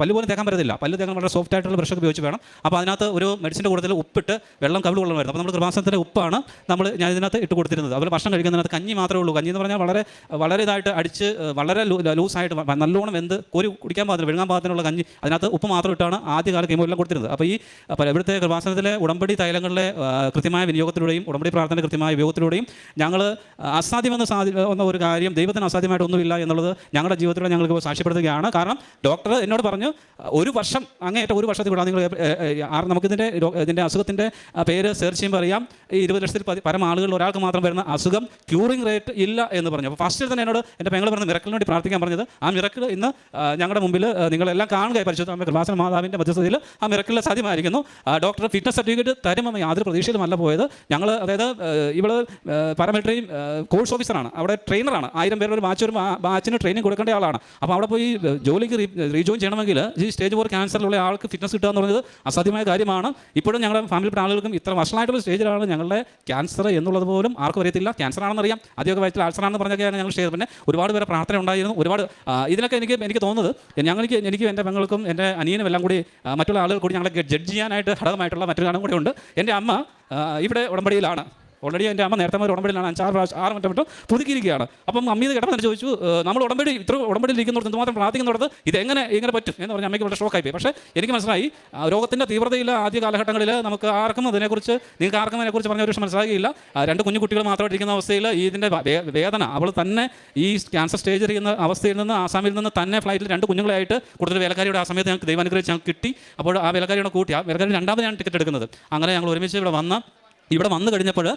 പല്ല് പോലും തേക്കാൻ പറ്റത്തില്ല. പല്ല് തേക്കാൻ വളരെ സോഫ്റ്റ് ആയിട്ടുള്ള ബ്രഷൊക്കെ ഉപയോഗിച്ച് വേണം. അപ്പോൾ അതിനകത്ത് ഒരു മെഡിസിന്റെ കൂടുതൽ ഉപ്പിട്ട് വെള്ളം കവിൾ കൊള്ളണമായിരുന്നു. അപ്പോൾ നമ്മൾ കൃപാസനത്തിന്റെ ഉപ്പാണ് നമ്മൾ ഞാൻ ഇതിനകത്ത് ഇട്ട് കൊടുത്തിരുന്നത്. അതുപോലെ ഭക്ഷണം കഴിക്കുന്നതിനകത്ത് കഞ്ഞി മാത്രമേ ഉള്ളൂ. കഞ്ഞി എന്ന് പറഞ്ഞാൽ വളരെ വളരെ ഇതായിട്ട് അടിച്ച് വളരെ ലൂസായിട്ട് നല്ലോണം വെന്ത് കോരി കുടിക്കാൻ പാകത്തിന് വിഴുങ്ങാൻ പാകത്തിനുള്ള കഞ്ഞി അതിനകത്ത് ഉപ്പ് മാത്രം ഇട്ടാണ് ആദ്യകാല കീമോ എല്ലാം കൊടുത്തിരുന്നത്. അപ്പോൾ ഈ അപ്പോൾ ഇവിടുത്തെ കൃപാസനത്തിലെ ഉടമ്പടി തൈലങ്ങളുടെ കൃത്യമായ വിനിയോഗത്തിലൂടെയും ഉടമ്പടി പ്രാർത്ഥന കൃത്യമായ ഉപയോഗത്തിലൂടെയും ഞങ്ങൾ അസാധ്യമെന്ന് സാധി എന്ന ഒരു കാര്യം ദൈവത്തിന് അസാധ്യമായിട്ടൊന്നുമില്ല എന്നുള്ളത് ഞങ്ങളുടെ ജീവിതത്തിലൂടെ ഞങ്ങൾക്ക് സാക്ഷ്യപ്പെടുത്തുകയാണ്. കാരണം ഡോക്ടർ എന്നോട് പറഞ്ഞു ഒരു വർഷം അങ്ങേയറ്റം ഒരു വർഷത്തിൽ കൂടാതെ നിങ്ങൾ നമുക്കിതിന്റെ ഇതിന്റെ അസുഖത്തിന്റെ പേര് സെർച്ച് ചെയ്യുമ്പോൾ അറിയാം ഈ ഇരുപത് ലക്ഷത്തിൽ പരം ആളുകളിൽ ഒരാൾക്ക് മാത്രം വരുന്ന അസുഖം ക്യൂറിംഗ് റേറ്റ് ഇല്ല എന്ന് പറഞ്ഞു. അപ്പോൾ ഫസ്റ്റിൽ തന്നെ എന്നോട് എന്റെ പെങ്ങൾ പറഞ്ഞ മിറക്കലിന് വേണ്ടി പ്രാർത്ഥിക്കാൻ പറഞ്ഞത് ആ മിറക്കിൾ ഇന്ന് ഞങ്ങളുടെ മുമ്പിൽ നിങ്ങളെല്ലാം കാണുക പരിശുദ്ധ അമ്മ കൃപാസന മാതാവിന്റെ മധ്യസ്ഥതയിൽ ആ മിറക്കിളിൽ സാധ്യമായിരിക്കുന്നു. ഡോക്ടർ ഫിറ്റ്നസ് സർട്ടിഫിക്കറ്റ് തരുമെന്ന് യാതൊരു പ്രതീക്ഷയിലുമല്ല പോയത്. ഞങ്ങൾ അതായത് ഇവൾ പാരാമിലിറ്ററി കോഴ്സ് ഓഫീസറാണ് അവിടെ ട്രെയിനറാണ് ആയിരം പേരുടെ ഒരു ബാച്ച് ഒരു ബാച്ചിന് ട്രെയിനിങ് കൊടുക്കേണ്ട ആളാണ്. അപ്പോൾ അവിടെ പോയി ജോലിക്ക് റീജോയിൻ ചെയ്യണമെങ്കിൽ ഈ സ്റ്റേജ് ഫോർ ക്യാൻസറിലുള്ള ആൾക്ക് ഫിറ്റ്നസ് കിട്ടുക എന്ന് പറയുന്നത് അസാധ്യമായ കാര്യമാണ്. ഇപ്പോഴും ഞങ്ങളുടെ ഫാമിലിപ്പെട്ട ആളുകൾക്കും ഇത്ര വർഷമായിട്ടുള്ള സ്റ്റേജിലാണ് ഞങ്ങളുടെ ക്യാൻസർ എന്നുള്ളത് പോലും ആർക്കും അറിയത്തില്ല. ക്യാൻസർ ആണെന്ന് അറിയാം. ആദ്യമൊക്കെ വയറ്റിൽ ആൾസർ ആണെന്ന് പറഞ്ഞൊക്കെയാണ് ഞങ്ങൾ ചെയ്തത്. പിന്നെ ഒരുപാട് പേരെ പ്രാർത്ഥന ഉണ്ടായിരുന്നു. ഒരുപാട് ഇതിനൊക്കെ എനിക്ക് എനിക്ക് തോന്നുന്നത് ഞങ്ങൾക്ക് എനിക്ക് എന്റെ പെങ്ങൾക്കും എന്റെ അനിയനും എല്ലാം കൂടി മറ്റുള്ള ആളുകൾ കൂടി ഞങ്ങളെ ജഡ്ജ് ചെയ്യാനായിട്ട് ഘടകമായിട്ടുള്ള മറ്റൊരു ഘടകം കൂടി ഉണ്ട്. എന്റെ അമ്മ ഇവിടെ ഉടമ്പടിയിലാണ്. ഓൾറെഡി എന്റെ അമ്മ നേരത്തെ മുതൽ ഉടമ്പടിയിലാണ്. അഞ്ചാറ് പ്രാവശ്യം ആറ് മറ്റം മറ്റും പുതുക്കിയിരിക്കുകയാണ്. അപ്പം അമ്മ ഇത് കിടന്നു ചോദിച്ചു നമ്മൾ ഉടമ്പടി ഇത്ര ഉടമ്പടിയിൽ ഇരിക്കുന്നിടത്ത് എന്തുമാത്രം പ്രാർത്ഥിക്കുന്നിടത്ത് ഇത് എങ്ങനെ ഇങ്ങനെ പറ്റും? എന്ന് പറഞ്ഞാൽ അമ്മയ്ക്ക് വളരെ ഷോക്കായി പോയി. പക്ഷേ എനിക്ക് മനസ്സിലായി രോഗത്തിന്റെ തീവ്രതയില്ല ആദ്യ കാലഘട്ടങ്ങളിൽ നമുക്ക് ആർക്കും അതിനെക്കുറിച്ച് നിങ്ങൾക്ക് ആർക്കും അതിനെക്കുറിച്ച് പറഞ്ഞ ഒരു മനസ്സിലാകില്ല രണ്ട് കുഞ്ഞു കുട്ടികൾ മാത്രമായിട്ട് ഇരിക്കുന്ന അവസ്ഥയിൽ ഇതിന്റെ വേദന അവൾ തന്നെ ഈ ക്യാൻസർ സ്റ്റേജ് ഇരിക്കുന്ന അവസ്ഥയിൽ നിന്ന് ആസാമിൽ നിന്ന് തന്നെ ഫ്ലൈറ്റിൽ രണ്ട് കുഞ്ഞുങ്ങളായിട്ട് കൂടുതൽ വേലക്കാരിയുടെ ആ സമയത്ത് ഞങ്ങൾക്ക് ദൈവാനുഗ്രഹിച്ച് ഞങ്ങൾക്ക് കിട്ടി. അപ്പോൾ ആ വേലക്കാരിയുടെ കൂട്ടി ആ വേലക്കാരി രണ്ടാമത് ഞാൻ ടിക്കറ്റ് എടുക്കുന്നത്. അങ്ങനെ ഞങ്ങൾ ഒരുമിച്ച് ഇവിടെ വന്ന ഇവിടെ വന്നു കഴിഞ്ഞപ്പോൾ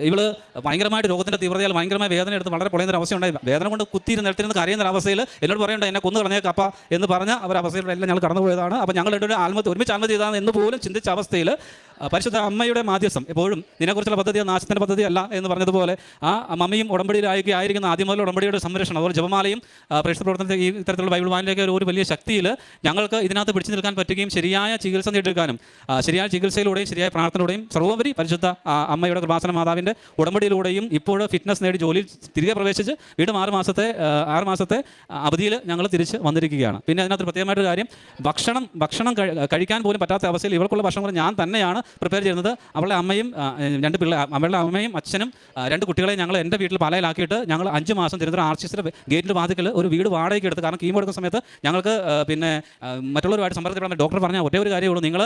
ഇവൾ ഭയങ്കരമായിട്ട് രോഗത്തിന്റെ തീവ്രതയാൽ ഭയങ്കരമായ വേദന എടുത്ത് വളരെ പൊളിയുന്ന അവസ്ഥ ഉണ്ടായി വേദന കൊണ്ട് കുത്തിയിരുന്ന് നിലത്തിരുന്ന് കരയുന്ന അവസ്ഥയിൽ എന്നോട് പറയണ്ട എന്നെ കൊന്നു കളഞ്ഞേക്കപ്പ എന്ന് പറഞ്ഞ എല്ലാം ഞങ്ങൾ കടന്നു പോയതാണ് അപ്പോൾ ഞങ്ങൾ ഒരു ആത്മഹത്യ ഒരുമിച്ച് ആത്മഹത്യ ചെയ്താണ് എന്ന് പോലും ചിന്തിച്ച അവസ്ഥയിൽ പരിശുദ്ധ അമ്മയുടെ മാധ്യസ്ഥം എപ്പോഴും നിന്നെക്കുറിച്ചുള്ള പദ്ധതി നാശത്തിന്റെ പദ്ധതി അല്ല എന്ന് പറഞ്ഞതുപോലെ ആ മമ്മിയും ആയിരിക്കുന്ന ആദ്യം മുതൽ ഉടമ്പടിയുടെ സംരക്ഷണം അതുപോലെ ജപമാലയും പരിശുദ്ധ പ്രവർത്തനത്തെ ഈ തരത്തിലുള്ള ബൈബിൾ വാനിലേക്ക് ഒരു വലിയ ശക്തിയിൽ ഞങ്ങൾക്ക് ഇതിനകത്ത് പിടിച്ചു നിൽക്കാൻ പറ്റുകയും ശരിയായ ചികിത്സ നേടിയെടുക്കാനും ശരിയായ ചികിത്സയിലൂടെയും ശരിയായ പ്രാർത്ഥനയുടെയും സർവോപരി പരിശുദ്ധ അമ്മയുടെ കൃപാസന മാതാവിന്റെ ഉടമ്പടിയിലൂടെയും ഇപ്പോൾ ഫിറ്റ്നസ് നേടി ജോലി തിരികെ പ്രവേശിച്ച് വീണ്ടും ആറ് മാസത്തെ ആറ് മാസത്തെ അവധിയിൽ ഞങ്ങൾ തിരിച്ച് വന്നിരിക്കുകയാണ്. പിന്നെ അതിനകത്ത് പ്രത്യേകമായിട്ടൊരു കാര്യം ഭക്ഷണം ഭക്ഷണം കഴിക്കാൻ പോലും പറ്റാത്ത അവസ്ഥയിൽ ഇവർക്കുള്ള ഭക്ഷണം ഞാൻ തന്നെയാണ് പ്രിപ്പയർ ചെയ്യുന്നത് അവളുടെ അമ്മയും രണ്ട് പിള്ളേ അവളുടെ അമ്മയും അച്ഛനും രണ്ട് കുട്ടികളെ ഞങ്ങൾ എന്റെ വീട്ടിൽ പാലയിലാക്കിയിട്ട് ഞങ്ങൾ അഞ്ച് മാസം തിരുവനന്തപുരം ആർ സി സിയുടെ ഗേറ്റിന്റെ വാതിക്കൽ ഒരു വീട് വാടകയ്ക്ക് എടുത്ത്. കാരണം കീമോ എടുക്കുന്ന സമയത്ത് ഞങ്ങൾക്ക് പിന്നെ മറ്റുള്ളവരുമായിട്ട് സമ്പർക്കത്തിൽ ഡോക്ടർ പറഞ്ഞ ഒരേ ഒരു കാര്യമുള്ളൂ നിങ്ങൾ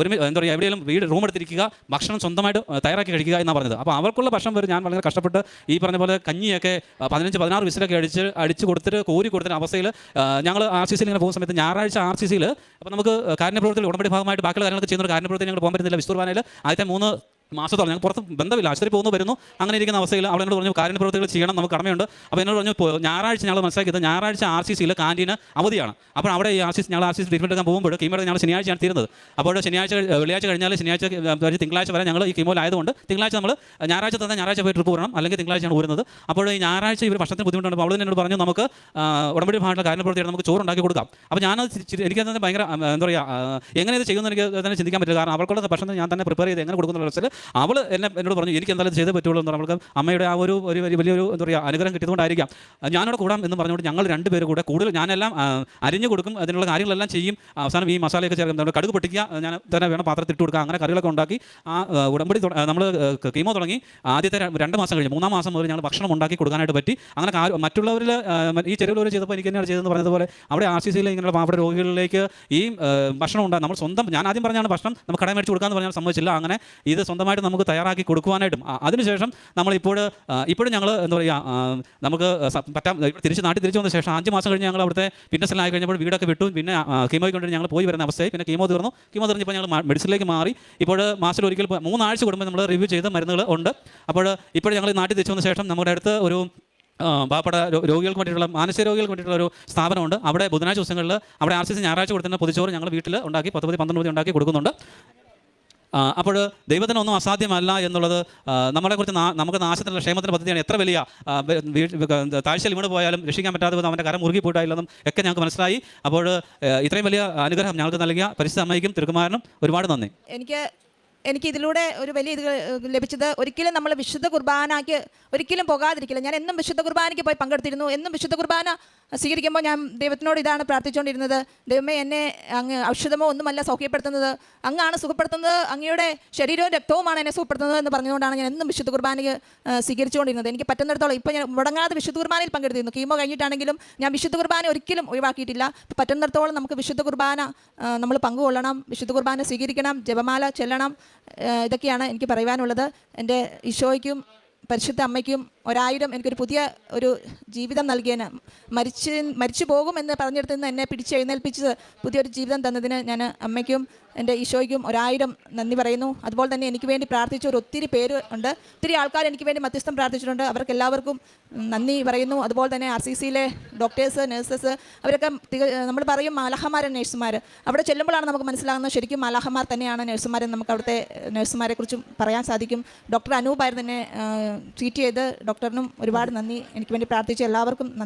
ഒരു എന്താ പറയുക എവിടെയെങ്കിലും വീട് റൂം എടുത്തിരിക്കുക ഭക്ഷണം സ്വന്തമായിട്ട് തയ്യാറാക്കി കഴിക്കുക എന്നാണ് പറഞ്ഞത്. അപ്പോൾ അവർക്കുള്ള ഭക്ഷണം വരെ ഞാൻ വളരെ കഷ്ടപ്പെട്ട് ഈ പറഞ്ഞ പോലെ കഞ്ഞിയൊക്കെ പതിനഞ്ച് പതിനാറ് വിസിലൊക്കെ അടിച്ച് അടിച്ച് കൊടുത്തിട്ട് കോരി കൊടുത്തിട്ട് അവസ്ഥയിൽ ഞങ്ങൾ ആർ സി സിയിൽ ഇങ്ങനെ പോകുന്ന സമയത്ത് ഞായറാഴ്ച ആർ സി സിയിൽ അപ്പോൾ നമുക്ക് കാര്യപ്രവർത്തനത്തിൽ ഉടമ്പടി ഭാഗമായിട്ട് ബാക്കിയുള്ള കാര്യങ്ങളൊക്കെ ചെയ്യുന്ന ഒരു കാര്യപ്രവർത്തനം ഞങ്ങൾ പോകാൻ പറ്റുന്നില്ല. വിസ്തുർവാനയിൽ ആദ്യത്തെ മൂന്ന് മാസത്തോളം ഞങ്ങൾ പുറത്ത് ബന്ധമില്ല. ആശുപത്രി പോകുന്നു വരുന്നു. അങ്ങനെ ഇരിക്കുന്ന അവസ്ഥയിൽ അവിടെ എന്നോട് പറഞ്ഞു കാര്യപ്രവർത്തികൾ ചെയ്യണം നമുക്ക് കടമയുണ്ട്. അപ്പോൾ എന്നോട് പറഞ്ഞു "പോ- ഞായറാഴ്ച ഞങ്ങൾ മനസ്സിലാക്കിയത് ഞായറാഴ്ച ആർ സി സിയിൽ കാന്റീന് അവധിയാണ്. അപ്പോൾ അവിടെ ഈ ആർ സി ഞങ്ങൾ ആർ സി സി ട്രീറ്റ്മെന്റ് എടുക്കാൻ പോകുമ്പോൾ കീമോ ഞങ്ങൾ ശനിയാഴ്ചയാണ് തീരുന്നത്. അപ്പോൾ ശനിയാഴ്ച വെള്ളിയാഴ്ച കഴിഞ്ഞാൽ ശനിയാഴ്ച തിങ്കളാഴ്ച വരെ ഞങ്ങൾ ഈ കീമോയിലായതുകൊണ്ട് തിങ്കളാഴ്ച നമ്മൾ ഞായറാഴ്ച തന്നെ ഞായറാഴ്ച പോയി ട്രിപ്പ് പോകണം. അല്ലെങ്കിൽ തിങ്കളാഴ്ചയാണ് ഊരുന്നത്. അപ്പോൾ ഈ ഞായറാഴ്ച ഇവർ ഭക്ഷണത്തിന് ബുദ്ധിമുട്ടുണ്ട്. അപ്പോൾ അവൾ എന്നോട് പറഞ്ഞു നമുക്ക് ഉടമ്പടി ഭാഗത്തുള്ള കാര്യപ്രവർത്തിയാണ് നമുക്ക് ചോറ് ഉണ്ടാക്കി കൊടുക്കാം. അപ്പോൾ ഞാനത് തന്നെ ഭയങ്കര എന്താ പറയുക എങ്ങനെ ഇത് ചെയ്യുമെന്ന് എനിക്ക് തന്നെ ചിന്തിക്കാൻ പറ്റില്ല. കാരണം അവൾക്കുള്ള ഭക്ഷണം ഞാൻ തന്നെ പ്രിപ്പയർ ചെയ്ത് എങ്ങനെ കൊടുക്കുന്ന അവസ്ഥയിൽ അവൾ എന്നെ എന്നോട് പറഞ്ഞു എനിക്ക് എന്തായാലും ചെയ്തേ പറ്റുള്ളൂ എന്ന് പറഞ്ഞാൽ അമ്മയുടെ ആ ഒരു ഒരു വലിയ- വലിയൊരു എന്താ പറയുക അനുഗ്രഹം കിട്ടിയതുകൊണ്ടായിരിക്കാം. ഞാനോട് കൂടാം എന്ന് പറഞ്ഞുകൊണ്ട് ഞങ്ങൾ രണ്ട് പേര് കൂടെ കൂടുതൽ ഞാനെല്ലാം അരിഞ്ഞു കൊടുക്കും അതിനുള്ള കാര്യങ്ങളെല്ലാം ചെയ്യും. അവസാനം ഈ മസാലയൊക്കെ ചേർക്കും. നമ്മുടെ കടുക് പൊട്ടിക്കുക ഞാൻ തന്നെ വേണം പാത്രത്തിൽ ഇട്ട് കൊടുക്കുക അങ്ങനെ കറികളൊക്കെ ഉണ്ടാക്കി. ആ ഉടമ്പടി നമ്മൾ കീമോ തുടങ്ങി. ആദ്യത്തെ രണ്ട് മാസം കഴിഞ്ഞ്. മൂന്നാം മാസം മുതൽ ഞങ്ങൾ ഭക്ഷണം ഉണ്ടാക്കി കൊടുക്കാനായിട്ട് പറ്റി. അങ്ങനെ മറ്റുള്ളവരിൽ ഈ ചെറുകിലൂർ ചെയ്തപ്പോൾ എനിക്ക് തന്നെയാണ് ചെയ്തതെന്ന് പറഞ്ഞതുപോലെ അവിടെ ആർ സി സിയിൽ ഇങ്ങനെയുള്ള പാവപ്പെട്ട രോഗികളിലേക്ക് ഈ ഭക്ഷണം ഉണ്ടാകും നമ്മൾ സ്വന്തം ഞാൻ ആദ്യം പറഞ്ഞാണ് ഭക്ഷണം നമുക്ക് കടം മേടിച്ച് കൊടുക്കാമെന്ന് പറഞ്ഞാൽ സംഭവിച്ചില്ല. അങ്ങനെ ഇത് സ്വന്തമായിട്ട് നമുക്ക് തയ്യാറാക്കി കൊടുക്കുവാനായിട്ടും. അതിനുശേഷം നമ്മളിപ്പോൾ ഇപ്പോഴും ഞങ്ങൾ എന്താ പറയുക നമുക്ക് പറ്റാം തിരിച്ച് നാട്ടിൽ തിരിച്ചു വന്ന ശേഷം അഞ്ച് മാസം കഴിഞ്ഞ് ഞങ്ങൾ അവിടുത്തെ ഫിറ്റ്നസ്സിലായി കഴിഞ്ഞപ്പോൾ വീടൊക്കെ വിട്ടു. പിന്നെ കീമോയ്ക്ക് കൊണ്ട് ഞങ്ങൾ പോയി വരുന്ന അവസ്ഥയായി. പിന്നെ കീമോ തീർന്നു. കീമോ തീർന്നപ്പോൾ ഞങ്ങൾ മെഡിസിനിലേക്ക് മാറി. ഇപ്പോൾ മാസത്തിൽ ഒരിക്കൽ മൂന്നാഴ്ച കൂടുമ്പോൾ നമ്മൾ റിവ്യൂ ചെയ്ത മരുന്നുകൾ ഉണ്ട്. അപ്പോൾ ഇപ്പോൾ ഞങ്ങൾ നാട്ടിൽ തിരിച്ചു വന്ന ശേഷം നമ്മുടെ അടുത്ത് ഒരു പാവപ്പെട്ട രോഗികൾക്ക് വേണ്ടിയിട്ടുള്ള മാനസിക രോഗികൾക്ക് വേണ്ടിയിട്ടുള്ള ഒരു സ്ഥാപനമുണ്ട്. അവിടെ ബുധനാഴ്ച ദിവസങ്ങളിൽ അവിടെ ആർ സി സി ഞായറാഴ്ച കൊടുക്കുന്ന പൊതിച്ചോറ് ഞങ്ങൾ വീട്ടിൽ ഉണ്ടാക്കി പത്ത് പതി പന്ത്രണ്ട് പതി ഉണ്ടാക്കി കൊടുക്കുന്നുണ്ട്. അപ്പോൾ ദൈവത്തിനൊന്നും അസാധ്യമല്ല എന്നുള്ളത് നമ്മളെ നമ്മളെക്കുറിച്ച് നമുക്ക് നാശത്തിനുള്ള ക്ഷേമത്തിന്റെ പദ്ധതിയാണ് എത്ര വലിയ താഴ്ചയിൽ വീണ് പോയാലും രക്ഷിക്കാൻ പറ്റാതെ വന്ന് അവന്റെ കരം മുറുകി പോയിട്ടായില്ലെന്നും ഒക്കെ ഞങ്ങൾക്ക് മനസ്സിലായി. അപ്പോൾ ഇത്രയും വലിയ അനുഗ്രഹം ഞങ്ങൾക്ക് നൽകിയ പരിസ്ഥിതി അമ്മയ്ക്കും തിരുക്കുമാരനും ഒരുപാട് നന്ദി. എനിക്ക് എനിക്ക് ഇതിലൂടെ ഒരു വലിയ ഇത് ലഭിച്ചത് ഒരിക്കലും നമ്മൾ വിശുദ്ധ കുർബാനയ്ക്ക് ഒരിക്കലും പോകാതിരിക്കില്ല. ഞാൻ എന്നും വിശുദ്ധ കുർബാനയ്ക്ക് പോയി പങ്കെടുത്തിരുന്നു. എന്നും വിശുദ്ധ കുർബാന സ്വീകരിക്കുമ്പോൾ ഞാൻ ദൈവത്തിനോട് ഇതാണ് പ്രാർത്ഥിച്ചുകൊണ്ടിരുന്നത്. ദൈവമേ എന്നെ അങ്ങ് ഔഷധമോ ഒന്നുമല്ല സൗഖ്യപ്പെടുത്തുന്നത്. അങ്ങാണ് സുഖപ്പെടുത്തുന്നത്. അങ്ങയുടെ ശരീരവും രക്തവുമാണ് എന്നെ സുഖപ്പെടുത്തുന്നത് എന്ന് പറഞ്ഞുകൊണ്ടാണ് ഞാൻ എന്നും വിശുദ്ധ കുർബാനയ്ക്ക് സ്വീകരിച്ചുകൊണ്ടിരുന്നത്. എനിക്ക് പറ്റുന്നിടത്തോളം ഇപ്പോൾ ഞാൻ മുടങ്ങാതെ വിശുദ്ധ കുർബാനയിൽ പങ്കെടുത്തിരുന്നു. കീമോ കഴിഞ്ഞിട്ടാണെങ്കിലും ഞാൻ വിശുദ്ധ കുർബാന ഒരിക്കലും ഒഴിവാക്കിയിട്ടില്ല. പറ്റുന്നിടത്തോളം നമുക്ക് വിശുദ്ധ കുർബാന നമ്മൾ പങ്കുകൊള്ളണം. വിശുദ്ധ കുർബാന സ്വീകരിക്കണം. ജപമാല ചെല്ലണം. ഇതൊക്കെയാണ് എനിക്ക് പറയുവാനുള്ളത്. എന്റെ ഈശോയ്ക്കും പരിശുദ്ധ അമ്മയ്ക്കും ഒരായിരം എനിക്കൊരു പുതിയ ഒരു ജീവിതം നൽകിയതിന് മരിച്ച് മരിച്ചു പോകും എന്ന് പറഞ്ഞിടത്ത് നിന്ന് എന്നെ പിടിച്ചെഴുന്നേൽപ്പിച്ച് പുതിയൊരു ജീവിതം തന്നതിന് ഞാൻ അമ്മയ്ക്കും എന്റെ ഈശോയ്ക്കും ഒരായിരം നന്ദി പറയുന്നു. അതുപോലെ തന്നെ എനിക്ക് വേണ്ടി പ്രാർത്ഥിച്ച ഒരു ഒത്തിരി പേര് ഉണ്ട്. ഒത്തിരി ആൾക്കാർ എനിക്ക് വേണ്ടി മധ്യസ്ഥം പ്രാർത്ഥിച്ചിട്ടുണ്ട്. അവർക്ക് എല്ലാവർക്കും നന്ദി പറയുന്നു. അതുപോലെ തന്നെ ആർ സി സിയിലെ ഡോക്ടേഴ്സ് നഴ്സസ് അവരൊക്കെ നമ്മൾ പറയും മാലാഹമാരൻ നഴ്സുമാർ അവിടെ ചെല്ലുമ്പോഴാണ് നമുക്ക് മനസ്സിലാകുന്നത് ശരിക്കും മാലാഹമാർ തന്നെയാണ് നഴ്സുമാരെന്ന് നമുക്ക് അവിടുത്തെ നഴ്സുമാരെ കുറിച്ചും പറയാൻ സാധിക്കും. ഡോക്ടർ അനൂപായിരുന്നു തന്നെ ട്രീറ്റ് ചെയ്ത് ഡോക്ടറിനും ഒരുപാട് നന്ദി. എനിക്ക് വേണ്ടി പ്രാർത്ഥിച്ച എല്ലാവർക്കും നന്ദി.